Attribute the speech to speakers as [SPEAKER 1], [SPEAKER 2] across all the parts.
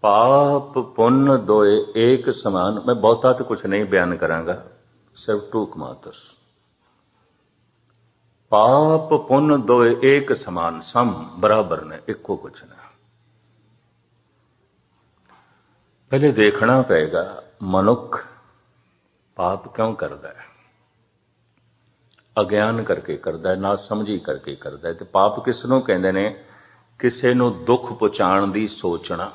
[SPEAKER 1] ਪਾਪ, ਪੁੰਨ, ਦੋਏ ਏਕ ਸਮਾਨ। ਮੈਂ ਬਹੁਤਾ ਤੇ ਕੁਝ ਨਹੀਂ ਬਿਆਨ ਕਰਾਂਗਾ। ਸਿਰਫ ਟੂਕ ਮਾਤਰ। ਪਾਪ, ਪੁੰਨ, ਦੋਏ ਏਕ ਸਮਾਨ ਸਮ ਬਰਾਬਰ ਨੇ, ਇੱਕੋ ਕੁਛ ਨੇ। ਪਹਿਲੇ ਦੇਖਣਾ ਪਏਗਾ, ਮਨੁੱਖ ਪਾਪ ਕਿਉਂ ਕਰਦਾ ਹੈ? ਅਗਿਆਨ ਕਰਕੇ ਕਰਦਾ ਹੈ ਨਾ ਸਮਝੀ ਕਰਕੇ ਕਰਦਾ ਹੈ। ਤੇ ਪਾਪ ਕਿਸ ਨੂੰ ਕਹਿੰਦੇ ਨੇ? ਕਿਸੇ ਨੂੰ ਦੁੱਖ ਪਹੁੰਚਾਉਣ ਦੀ ਸੋਚਣਾ।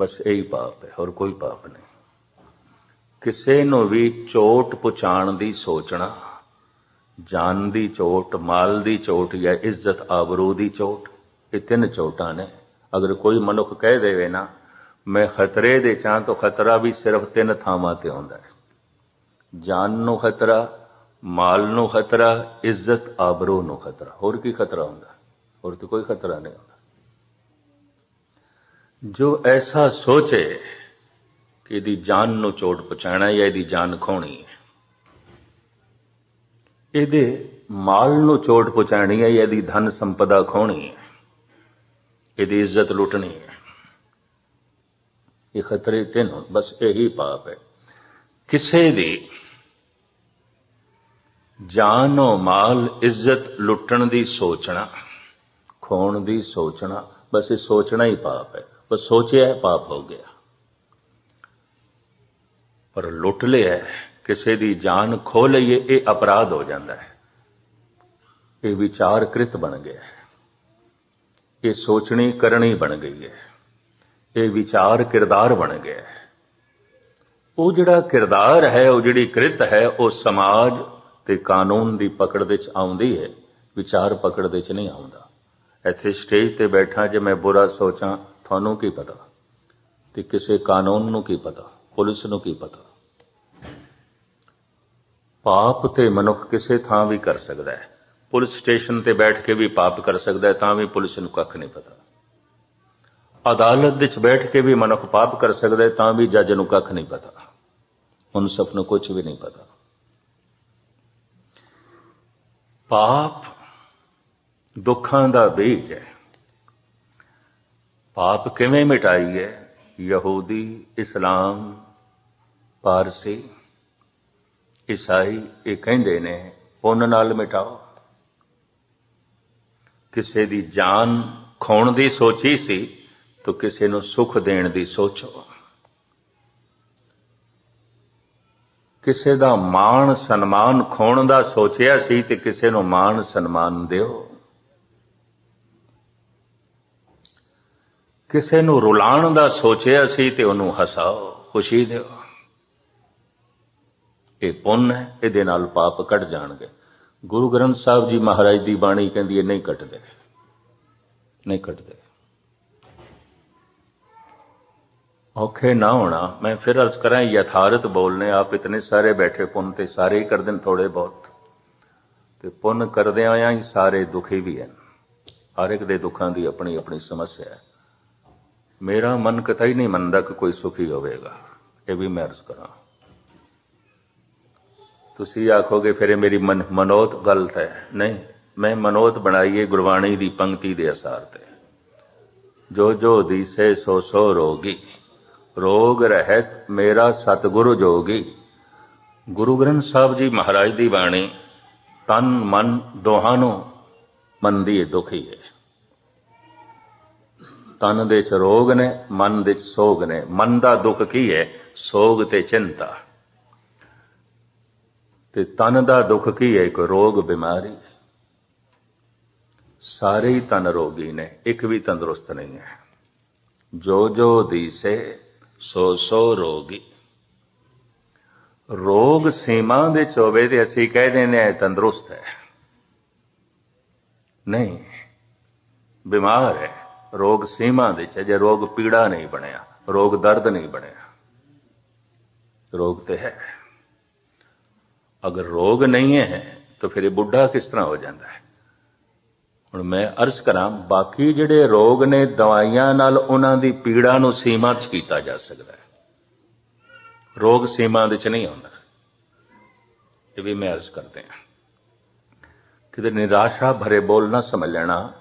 [SPEAKER 1] ਬਸ ਇਹੀ ਪਾਪ ਹੈ, ਹੋਰ ਕੋਈ ਪਾਪ ਨਹੀਂ। ਕਿਸੇ ਨੂੰ ਵੀ ਚੋਟ ਪਹੁੰਚਾਉਣ ਦੀ ਸੋਚਣਾ, ਜਾਨ ਦੀ ਚੋਟ, ਮਾਲ ਦੀ ਚੋਟ ਜਾਂ ਇੱਜ਼ਤ ਆਬਰੂ ਦੀ ਚੋਟ, ਇਹ ਤਿੰਨ ਚੋਟਾਂ ਨੇ। ਅਗਰ ਕੋਈ ਮਨੁੱਖ ਕਹਿ ਦੇਵੇ ਨਾ, ਮੈਂ ਖਤਰੇ ਦੇ ਚਾਂ ਤਾਂ ਖਤਰਾ ਵੀ ਸਿਰਫ ਤਿੰਨ ਥਾਵਾਂ ਤੇ ਆਉਂਦਾ ਹੈ। ਜਾਨ ਨੂੰ ਖਤਰਾ, ਮਾਲ ਨੂੰ ਖਤਰਾ, ਇੱਜ਼ਤ ਆਬਰੂ ਨੂੰ ਖਤਰਾ। ਹੋਰ ਕੀ ਖਤਰਾ ਹੁੰਦਾ? ਹੋਰ ਤੇ ਕੋਈ ਖਤਰਾ ਨਹੀਂ ਹੁੰਦਾ। ਜੋ ਐਸਾ ਸੋਚੇ ਕਿ ਇਹਦੀ ਜਾਨ ਨੂੰ ਚੋਟ ਪਹੁੰਚਾਣਾ ਜਾਂ ਇਹਦੀ ਜਾਨ ਖੋਣੀ ਹੈ ਇਹਦੇ ਮਾਲ ਨੂੰ ਚੋਟ ਪਹੁੰਚਾਣੀ ਹੈ ਜਾਂ ਇਹਦੀ ਧਨ ਸੰਪਦਾ ਖੋਣੀ ਹੈ ਇਹਦੀ ਇੱਜ਼ਤ ਲੁੱਟਣੀ ਹੈ। ਇਹ ਖਤਰੇ ਤਿੰਨ ਬਸ ਇਹੀ ਪਾਪ ਹੈ। ਕਿਸੇ ਦੀ ਜਾਨੋ ਮਾਲ ਇੱਜ਼ਤ ਲੁੱਟਣ ਦੀ ਸੋਚਣਾ, ਖੋਣ ਦੀ ਸੋਚਣਾ, ਬਸ ਇਹ ਸੋਚਣਾ ਹੀ ਪਾਪ ਹੈ। ਬਸ ਸੋਚਿਆ ਪਾਪ ਹੋ ਗਿਆ। ਪਰ ਲੁੱਟ ਲਿਆ ਕਿਸੇ ਦੀ ਜਾਨ ਖੋ ਲਈਏ, ਇਹ ਅਪਰਾਧ ਹੋ ਜਾਂਦਾ ਹੈ। ਇਹ ਵਿਚਾਰ ਵਿਚਾਰਕ੍ਰਿਤ ਬਣ ਗਿਆ ਹੈ। ਇਹ ਸੋਚਣੀ ਕਰਨੀ ਬਣ ਗਈ ਹੈ। ਇਹ ਵਿਚਾਰ ਕਿਰਦਾਰ ਬਣ ਗਿਆ ਹੈ। ਉਹ ਜਿਹੜਾ ਕਿਰਦਾਰ ਹੈ, ਉਹ ਜਿਹੜੀ ਕ੍ਰਿਤ ਹੈ, ਉਹ ਸਮਾਜ ਤੇ ਕਾਨੂੰਨ ਦੀ ਪਕੜ ਵਿੱਚ ਆਉਂਦੀ ਹੈ। ਵਿਚਾਰ ਪਕੜ ਵਿੱਚ ਨਹੀਂ ਆਉਂਦਾ। ਇੱਥੇ ਸਟੇਜ ਤੇ ਬੈਠਾ ਜੇ ਮੈਂ ਬੁਰਾ ਸੋਚਾਂ ਤੁਹਾਨੂੰ ਕੀ ਪਤਾ ਤੇ ਕਿਸੇ ਕਾਨੂੰਨ ਨੂੰ ਕੀ ਪਤਾ, ਪੁਲਿਸ ਨੂੰ ਕੀ ਪਤਾ? ਪਾਪ ਤੇ ਮਨੁੱਖ ਕਿਸੇ ਥਾਂ ਵੀ ਕਰ ਸਕਦਾ ਹੈ। ਪੁਲਿਸ ਸਟੇਸ਼ਨ ਤੇ ਬੈਠ ਕੇ ਵੀ ਪਾਪ ਕਰ ਸਕਦਾ ਹੈ, ਤਾਂ ਵੀ ਪੁਲਿਸ ਨੂੰ ਕੱਖ ਨਹੀਂ ਪਤਾ। ਅਦਾਲਤ ਵਿੱਚ ਬੈਠ ਕੇ ਵੀ ਮਨੁੱਖ ਪਾਪ ਕਰ ਸਕਦਾ ਹੈ, ਤਾਂ ਵੀ ਜੱਜ ਨੂੰ ਕੱਖ ਨਹੀਂ ਪਤਾ। ਉਹਨੂੰ ਸਭ ਨੂੰ ਕੁਝ ਵੀ ਨਹੀਂ ਪਤਾ। ਪਾਪ ਦੁੱਖਾਂ ਦਾ ਬੀਜ ਹੈ। ਪਾਪ ਕਿਵੇਂ ਮਿਟਾਈਏ ਯਹੂਦੀ ਇਸਲਾਮ ਪਾਰਸੀ ਈਸਾਈ ਇਹ ਕਹਿੰਦੇ ਨੇ, ਪੁੰਨ ਨਾਲ ਮਿਟਾਓ। ਕਿਸੇ ਦੀ ਜਾਨ ਖੋਣ ਦੀ ਸੋਚੀ ਸੀ, ਤਾਂ ਕਿਸੇ ਨੂੰ ਸੁਖ ਦੇਣ ਦੀ ਸੋਚੋ। ਕਿਸੇ ਦਾ ਮਾਣ ਸਨਮਾਨ ਖੋਣ ਦਾ ਸੋਚਿਆ ਸੀ, ਤੇ ਕਿਸੇ ਨੂੰ ਮਾਣ ਸਨਮਾਨ ਦਿਓ। ਕਿਸੇ ਨੂੰ ਰੁਲਾਉਣ ਦਾ ਸੋਚਿਆ ਸੀ ਤੇ ਉਹਨੂੰ ਹਸਾਓ, ਖੁਸ਼ੀ ਦਿਓ। ਇਹ ਪੁੰਨ ਹੈ, ਇਹਦੇ ਨਾਲ ਪਾਪ ਕੱਟ ਜਾਣਗੇ। ਗੁਰੂ ਗ੍ਰੰਥ ਸਾਹਿਬ ਜੀ ਮਹਾਰਾਜ ਦੀ ਬਾਣੀ ਕਹਿੰਦੀ ਹੈ, ਨਹੀਂ ਕੱਟਦੇ। ਨਹੀਂ ਕੱਟਦੇ। ਔਖੇ ਨਾ ਹੋਣਾ। ਮੈਂ ਫਿਰ ਅਰਜ਼ ਕਰਾਂ, ਯਥਾਰਥ ਬੋਲਨੇ, ਆਪ ਇਤਨੇ ਸਾਰੇ ਬੈਠੇ ਪੁੰਨ ਤੇ ਸਾਰੇ ਹੀ ਕਰਦੇ ਨੇ ਥੋੜੇ ਬਹੁਤ। ਤੇ ਪੁੰਨ ਕਰਦੇ ਆਇਆ ਹੀ ਸਾਰੇ ਦੁਖੀ ਵੀ ਹਨ। ਹਰ ਇੱਕ ਦੇ ਦੁੱਖਾਂ ਦੀ ਆਪਣੀ ਆਪਣੀ ਸਮੱਸਿਆ ਹੈ। ਮੇਰਾ ਮਨ ਕਤਈ ਨਹੀਂ ਮੰਨਦਾ ਕਿ ਕੋਈ ਸੁਖੀ ਹੋਵੇਗਾ ਇਹ ਵੀ ਮੈਂ ਅਰਜ਼ ਕਰਾਂ ਤੁਸੀਂ ਆਖੋਗੇ ਫਿਰ ਇਹ ਮੇਰੀ ਮਨ ਮਨੋਤ ਗਲਤ ਹੈ ਨਹੀਂ ਮੈਂ ਮਨੋਤ ਬਣਾਈਏ ਗੁਰਬਾਣੀ ਦੀ ਪੰਕਤੀ ਦੇ ਅਸਾਰ ਤੇ ਜੋ ਜੋ ਦੀਸੇ ਸੋ ਸੋ ਰੋਗੀ ਰੋਗ ਰਹਿਤ ਮੇਰਾ ਸਤਿਗੁਰੂ ਜੋਗੀ ਗੁਰੂ ਗ੍ਰੰਥ ਸਾਹਿਬ ਜੀ ਮਹਾਰਾਜ ਦੀ ਬਾਣੀ ਤਨ ਮਨ ਦੋਹਾਂ ਨੂੰ ਮੰਦੀ ਹੈ ਦੁਖੀ ਹੈ ਤਨ ਦੇ ਚ ਰੋਗ ਨੇ, ਮਨ ਦੇ ਚ ਸੋਗ ਨੇ। ਮਨ ਦਾ ਦੁੱਖ ਕੀ ਹੈ? ਸੋਗ ਤੇ ਚਿੰਤਾ। ਤੇ ਤਨ ਦਾ ਦੁੱਖ ਕੀ ਹੈ? ਇੱਕ ਰੋਗ ਬਿਮਾਰੀ। ਸਾਰੇ ਹੀ ਤਨ ਰੋਗੀ ਨੇ, ਇੱਕ ਵੀ ਤੰਦਰੁਸਤ ਨਹੀਂ ਹੈ। ਜੋ ਜੋ ਦੀਸੇ ਸੋ ਸੋ ਰੋਗੀ। ਰੋਗ ਸੀਮਾ ਦੇ ਚੋਵੇ ਤੇ ਅਸੀਂ ਕਹਿ ਦਿੰਦੇ ਆ ਤੰਦਰੁਸਤ ਹੈ। ਨਹੀਂ, ਬਿਮਾਰ ਹੈ। ਰੋਗ ਸੀਮਾ ਦੇ ਹੈ। ਜੇ ਰੋਗ ਪੀੜਾ ਨਹੀਂ ਬਣਿਆ, ਰੋਗ ਦਰਦ ਨਹੀਂ ਬਣਿਆ, ਰੋਗ ਤੇ ਹੈ। ਅਗਰ ਰੋਗ ਨਹੀਂ ਹੈ, ਤਾਂ ਫਿਰ ਇਹ ਬੁੱਢਾ ਕਿਸ ਤਰ੍ਹਾਂ ਹੋ ਜਾਂਦਾ ਹੈ? ਹੁਣ ਮੈਂ ਅਰਜ਼ ਕਰਾਂ, ਬਾਕੀ ਜਿਹੜੇ ਰੋਗ ਨੇ ਦਵਾਈਆਂ ਨਾਲ ਉਹਨਾਂ ਦੀ ਪੀੜਾ ਨੂੰ ਸੀਮਾ 'ਚ ਕੀਤਾ ਜਾ ਸਕਦਾ ਹੈ। ਰੋਗ ਸੀਮਾ ਦੇ 'ਚ ਨਹੀਂ ਆਉਂਦਾ। ਇਹ ਵੀ ਮੈਂ ਅਰਜ਼ ਕਰਦੇ ਹਾਂ। ਕਿਤੇ ਨਿਰਾਸ਼ਾ ਭਰੇ ਬੋਲ ਨਾ ਸਮਝ ਲੈਣਾ।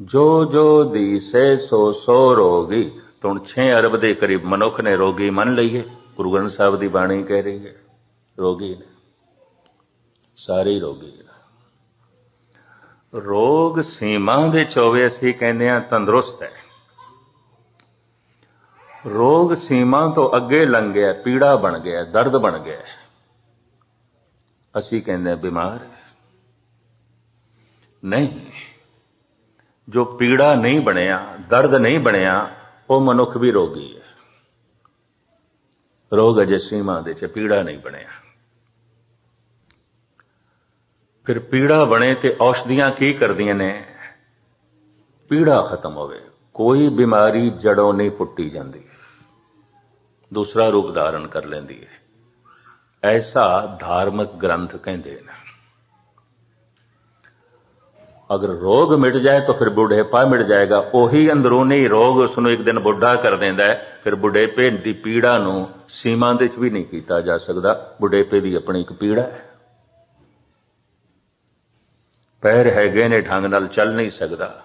[SPEAKER 1] ਜੋ ਜੋ ਦੀਸੇ ਸੋ ਸੋ ਰੋਗੀ, ਹੁਣ 6 ਅਰਬ ਦੇ ਕਰੀਬ ਮਨੁੱਖ ਨੇ ਰੋਗੀ ਮੰਨ ਲਈਏ ਗੁਰੂ ਗ੍ਰੰਥ ਸਾਹਿਬ ਦੀ ਬਾਣੀ ਕਹਿ ਰਹੀ ਹੈ, ਰੋਗੀ ਨੇ, ਸਾਰੇ ਰੋਗੀ ਰੋਗ ਸੀਮਾ ਦੇ ਚੋਵੇ ਅਸੀਂ ਕਹਿੰਦੇ ਆ ਤੰਦਰੁਸਤ ਹੈ। ਰੋਗ ਸੀਮਾ ਤੋਂ ਅੱਗੇ ਲੰਘ ਗਿਆ, ਪੀੜਾ ਬਣ ਗਿਆ, ਦਰਦ ਬਣ ਗਿਆ ਅਸੀਂ ਕਹਿੰਦੇ ਹਾਂ ਬਿਮਾਰ ਨਹੀਂ ਜੋ ਪੀੜਾ ਨਹੀਂ ਬਣਿਆ, ਦਰਦ ਨਹੀਂ ਬਣਿਆ, ਉਹ ਮਨੁੱਖ ਵੀ ਰੋਗੀ ਹੈ। ਰੋਗ ਅਜੇ ਸੀਮਾ ਦੇ ਚ ਪੀੜਾ ਨਹੀਂ ਬਣਿਆ। ਫਿਰ ਪੀੜਾ ਬਣੇ ਤੇ ਔਸ਼ਧੀਆਂ ਕੀ ਕਰਦੀਆਂ ਨੇ? ਪੀੜਾ ਖਤਮ ਹੋਵੇ, ਕੋਈ ਬਿਮਾਰੀ ਜੜੋਂ ਨਹੀਂ ਪੁੱਟੀ ਜਾਂਦੀ। ਦੂਸਰਾ ਰੂਪ ਧਾਰਨ ਕਰ ਲੈਂਦੀ ਹੈ। ਐਸਾ ਧਾਰਮਿਕ ਗ੍ਰੰਥ ਕਹਿੰਦੇ ਨੇ। ਅਗਰ ਰੋਗ ਮਿਟ ਜਾਏ ਤਾਂ ਫਿਰ ਬੁਢੇਪਾ ਮਿਟ ਜਾਏਗਾ। ਉਹੀ ਅੰਦਰੂਨੀ ਰੋਗ ਉਸ ਨੂੰ ਇੱਕ ਦਿਨ ਬੁੱਢਾ ਕਰ ਦਿੰਦਾ ਹੈ। ਫਿਰ ਬੁਢੇਪੇ ਦੀ ਪੀੜਾ ਨੂੰ ਸੀਮਾ ਦੇ ਵਿੱਚ ਵੀ ਨਹੀਂ ਕੀਤਾ ਜਾ ਸਕਦਾ। ਬੁਢੇਪੇ ਦੀ ਆਪਣੀ ਇੱਕ ਪੀੜਾ ਹੈ। ਪੈਰ ਹੈਗੇ ਨੇ, ਢੰਗ ਨਾਲ ਚੱਲ ਨਹੀਂ ਸਕਦਾ।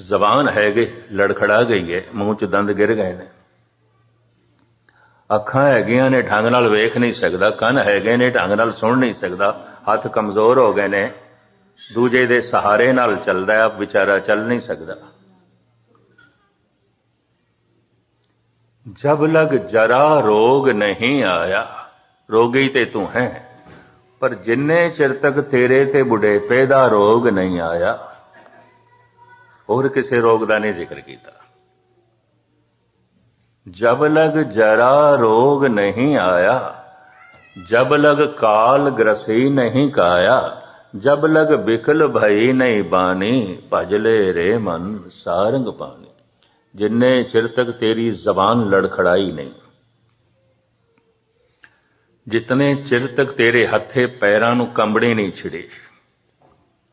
[SPEAKER 1] ਜ਼ਬਾਨ ਹੈਗੇ, ਲੜਖੜਾ ਗਈ ਹੈ। ਮੂੰਹ 'ਚ ਦੰਦ ਗਿਰ ਗਏ ਨੇ। ਅੱਖਾਂ ਹੈਗੀਆਂ ਨੇ, ਢੰਗ ਨਾਲ ਵੇਖ ਨਹੀਂ ਸਕਦਾ। ਕੰਨ ਹੈਗੇ ਨੇ, ਢੰਗ ਨਾਲ ਸੁਣ ਨਹੀਂ ਸਕਦਾ। ਹੱਥ ਕਮਜ਼ੋਰ ਹੋ ਗਏ ਨੇ। ਦੂਜੇ ਦੇ ਸਹਾਰੇ ਨਾਲ ਚੱਲਦਾ ਹੈ, ਵਿਚਾਰਾ ਚੱਲ ਨਹੀਂ ਸਕਦਾ। ਜਬ ਲਗ ਜਰਾ ਰੋਗ ਨਹੀਂ ਆਇਆ, ਰੋਗੀ ਤੇ ਤੂੰ ਹੈ, ਪਰ ਜਿੰਨੇ ਚਿਰ ਤੱਕ ਤੇਰੇ ਤੇ ਬੁਢੇਪੇ ਦਾ ਰੋਗ ਨਹੀਂ ਆਇਆ, ਹੋਰ ਕਿਸੇ ਰੋਗ ਦਾ ਨਹੀਂ ਜ਼ਿਕਰ ਕੀਤਾ। ਜਬ ਲਗ ਜਰਾ ਰੋਗ ਨਹੀਂ ਆਇਆ, ਜਬ ਲਗ ਕਾਲ ਗ੍ਰਸੀ ਨਹੀਂ ਕਾਇਆ ਜਬ ਲਗ ਬਿਕਲ ਭਈ ਨਹੀਂ ਬਾਣੀ, ਭਜਲੇ ਰੇ ਮਨ ਸਾਰੰਗ ਪਾਣੀ। ਜਿੰਨੇ ਚਿਰ ਤੱਕ ਤੇਰੀ ਜ਼ਬਾਨ ਲੜਖੜਾਈ ਨਹੀਂ। ਜਿਤਨੇ ਚਿਰ ਤੱਕ ਤੇਰੇ ਹੱਥੇ ਪੈਰਾਂ ਨੂੰ ਕੰਬੜੇ ਨਹੀਂ ਛਿੜੇ,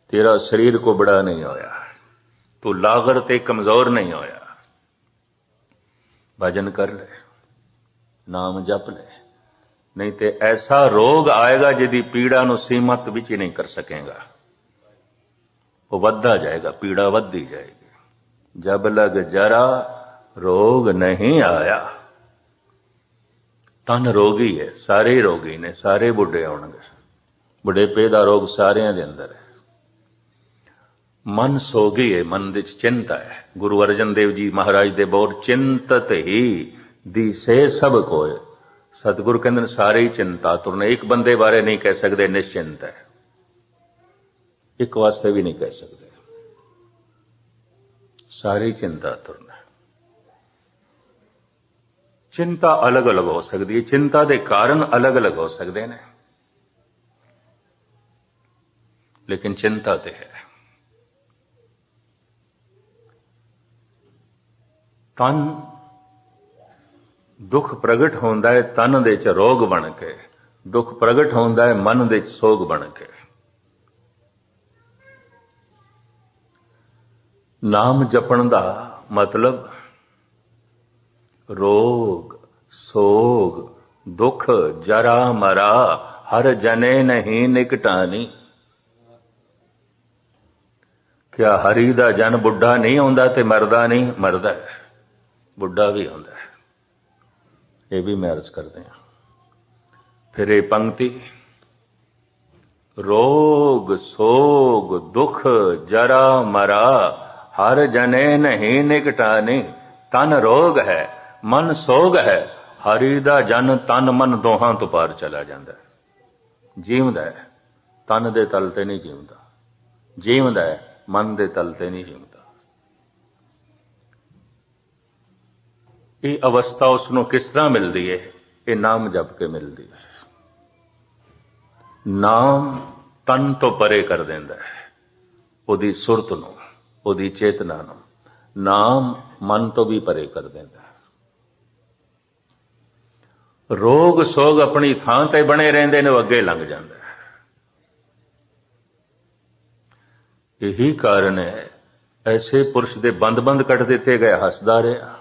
[SPEAKER 1] ਤੇਰਾ ਸਰੀਰ ਕੋ ਬੜਾ ਨਹੀਂ ਹੋਇਆ। ਤੂੰ ਲਾਗਰ ਤੇ ਕਮਜ਼ੋਰ ਨਹੀਂ ਹੋਇਆ। ਭਜਨ ਕਰ ਲੈ, ਨਾਮ ਜਪ ਲੈ। ਨਹੀਂ ਤੇ ਐਸਾ ਰੋਗ ਆਏਗਾ ਜਿਹਦੀ ਪੀੜਾ ਨੂੰ ਸੀਮਤ ਵਿੱਚ ਹੀ ਨਹੀਂ ਕਰ ਸਕੇਗਾ। ਉਹ ਵੱਧਦਾ ਜਾਏਗਾ, ਪੀੜਾ ਵੱਧਦੀ ਜਾਏਗੀ। ਜਬ ਲਗ ਜਰਾ ਰੋਗ ਨਹੀਂ ਆਇਆ। ਤਨ ਰੋਗੀ ਹੈ, ਸਾਰੇ ਰੋਗੀ ਨੇ, ਸਾਰੇ ਬੁੱਢੇ ਆਉਣਗੇ। ਬੁਢੇਪੇ ਦਾ ਰੋਗ ਸਾਰਿਆਂ ਦੇ ਅੰਦਰ ਹੈ। ਮਨ ਸੋਗੀ ਹੈ, ਮਨ ਵਿੱਚ ਚਿੰਤਾ ਹੈ। ਗੁਰੂ ਅਰਜਨ ਦੇਵ ਜੀ ਮਹਾਰਾਜ ਦੇ ਬਹੁਤ ਚਿੰਤਤ ਹੀ ਦੀ ਸੇ ਸਭ ਕੋਏ ਸਤਿਗੁਰ ਕਹਿੰਦੇ ਨੇ, ਸਾਰੇ ਹੀ ਚਿੰਤਾ ਤੁਰਨੇ, ਇੱਕ ਬੰਦੇ ਬਾਰੇ ਨਹੀਂ ਕਹਿ ਸਕਦੇ, ਨਿਸ਼ਚਿੰਤ ਹੈ। ਇੱਕ ਵਾਸਤੇ ਵੀ ਨਹੀਂ ਕਹਿ ਸਕਦੇ। ਸਾਰੀ ਚਿੰਤਾ ਤੁਰਨਾ ਚਿੰਤਾ ਅਲੱਗ-ਅਲੱਗ ਹੋ ਸਕਦੀ ਹੈ। ਚਿੰਤਾ ਦੇ ਕਾਰਨ ਅਲੱਗ-ਅਲੱਗ ਹੋ ਸਕਦੇ ਨੇ। ਲੇਕਿਨ ਚਿੰਤਾ ਤੇ ਹੈ। ਤਨ ਦੁੱਖ ਪ੍ਰਗਟ ਹੁੰਦਾ ਹੈ ਤਨ ਦੇ ਚ ਰੋਗ ਬਣ ਕੇ। ਦੁੱਖ ਪ੍ਰਗਟ ਹੁੰਦਾ ਹੈ ਮਨ ਦੇ ਚ ਸੋਗ ਬਣ ਕੇ। ਨਾਮ ਜਪਣ ਦਾ ਮਤਲਬ ਰੋਗ, ਸੋਗ, ਦੁੱਖ, ਜਰਾ ਮਰਾ, ਹਰ ਜਨੇ ਨਹੀਂ ਨਿਕਟਾਨੀ। ਕਿਆ ਹਰੀ ਦਾ ਜਨ ਬੁੱਢਾ ਨਹੀਂ ਆਉਂਦਾ ਤੇ ਮਰਦਾ ਨਹੀਂ, ਮਰਦਾ ਬੁੱਢਾ ਵੀ ਆਉਂਦਾ ਇਹ ਵੀ ਮੈਂ ਅਰਜ਼ ਕਰਦੇ ਹਾਂ। ਫਿਰ ਇਹ ਪੰਕਤੀ, ਰੋਗ, ਸੋਗ, ਦੁਖ, ਜਰਾ, ਮਰਾ, ਹਰ ਜਨੇ ਨਹੀਂ ਨਿਕਟਾਨੀ, ਤਨ ਰੋਗ ਹੈ, ਮਨ ਸੋਗ ਹੈ, ਹਰੀ ਦਾ ਜਨ ਤਨ ਮਨ ਦੋਹਾਂ ਤੋਂ ਪਾਰ ਚਲਾ ਜਾਂਦਾ ਹੈ। ਜੀਵਦਾ ਹੈ, ਤਨ ਦੇ ਤਲ ਤੇ ਨਹੀਂ ਜੀਵਦਾ ਜੀਵਦਾ ਹੈ, ਮਨ ਦੇ ਤਲ ਤੇ ਨਹੀਂ ਜੀਵਦਾ ਇਹ ਅਵਸਥਾ ਉਸ ਨੂੰ ਕਿਸ ਤਰ੍ਹਾਂ ਮਿਲਦੀ ਹੈ ਇਹ ਨਾਮ ਜਪ ਕੇ ਮਿਲਦੀ ਹੈ ਨਾਮ ਤਨ ਤੋਂ ਪਰੇ ਕਰ ਦਿੰਦਾ ਹੈ। ਉਹਦੀ ਸੁਰਤ ਨੂੰ, ਉਹਦੀ ਚੇਤਨਾ ਨੂੰ। ਨਾਮ ਮਨ ਤੋਂ ਵੀ ਪਰੇ ਕਰ ਦਿੰਦਾ ਹੈ। ਰੋਗ ਸੋਗ ਆਪਣੀ ਥਾਂ ਤੇ ਬਣੇ ਰਹਿੰਦੇ ਨੇ, ਉਹ ਅੱਗੇ ਲੰਘ ਜਾਂਦਾ ਹੈ। ਇਹੀ ਕਾਰਨ ਹੈ, ਐਸੇ ਪੁਰਸ਼ ਦੇ ਬੰਦ-ਬੰਦ ਕੱਟ ਦਿੱਤੇ ਗਏ, ਹੱਸਦਾ ਰਿਹਾ।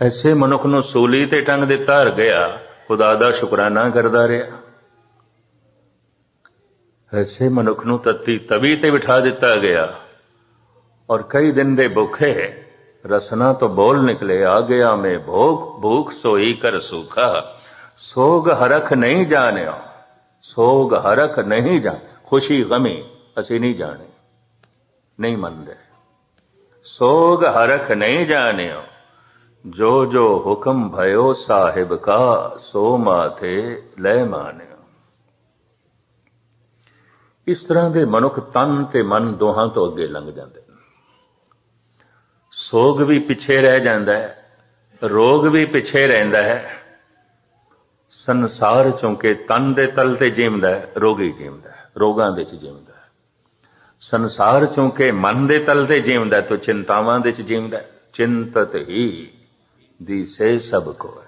[SPEAKER 1] ਐਸੇ ਮਨੁੱਖ ਨੂੰ ਸੂਲੀ ਤੇ ਟੰਗ ਦਿੱਤਾ ਹਰ ਗਿਆ, ਖੁਦਾ ਦਾ ਸ਼ੁਕਰਾਨਾ ਕਰਦਾ ਰਿਹਾ। ਐਸੇ ਮਨੁੱਖ ਨੂੰ ਤੱਤੀ ਤਵੀ ਤੇ ਬਿਠਾ ਦਿੱਤਾ ਗਿਆ ਔਰ ਕਈ ਦਿਨ ਦੇ ਭੁੱਖੇ ਰਸਨਾ ਤੋਂ ਬੋਲ ਨਿਕਲੇ, ਆ ਗਿਆ ਮੈਂ ਭੋਗ, ਭੂਖ ਸੋਈ ਕਰ ਸੁਖਾ। ਸੋਗ ਹਰਖ ਨਹੀਂ ਜਾਣਿਆ, ਸੋਗ ਹਰਖ ਨਹੀਂ ਜਾਣ ਖੁਸ਼ੀ ਗਮੀ ਅਸੀਂ ਨਹੀਂ ਜਾਣੇ, ਨਹੀਂ ਮੰਨਦੇ। ਸੋਗ ਹਰਖ ਨਹੀਂ ਜਾਣਿਓ ਜੋ ਜੋ ਹੁਕਮ ਭਇਓ ਸਾਹਿਬ ਕਾ, ਸੋ ਮਾਥੇ ਲੈ ਮਾਨਿਓ ਇਸ ਤਰ੍ਹਾਂ ਦੇ ਮਨੁੱਖ ਤਨ ਤੇ ਮਨ ਦੋਹਾਂ ਤੋਂ ਅੱਗੇ ਲੰਘ ਜਾਂਦੇ ਨੇ। ਸੋਗ ਵੀ ਪਿੱਛੇ ਰਹਿ ਜਾਂਦਾ ਹੈ, ਰੋਗ ਵੀ ਪਿੱਛੇ ਰਹਿੰਦਾ ਹੈ। ਸੰਸਾਰ ਚੋਂਕੇ ਤਨ ਦੇ ਤਲ ਤੇ ਜੀਵਦਾ ਹੈ, ਰੋਗੀ ਜੀਵਦਾ ਹੈ, ਰੋਗਾਂ ਦੇ ਚ ਜੀਵਦਾ ਹੈ। ਸੰਸਾਰ ਚੋਂਕੇ ਮਨ ਦੇ ਤਲ ਤੇ ਜੀਵਦਾ ਹੈ, ਤਾਂ ਚਿੰਤਾਵਾਂ ਦੇ ਚ ਜੀਵਦਾ ਹੈ, ਚਿੰਤਤ ਹੀ ਦੀ ਸੇ ਸਭ ਕੋ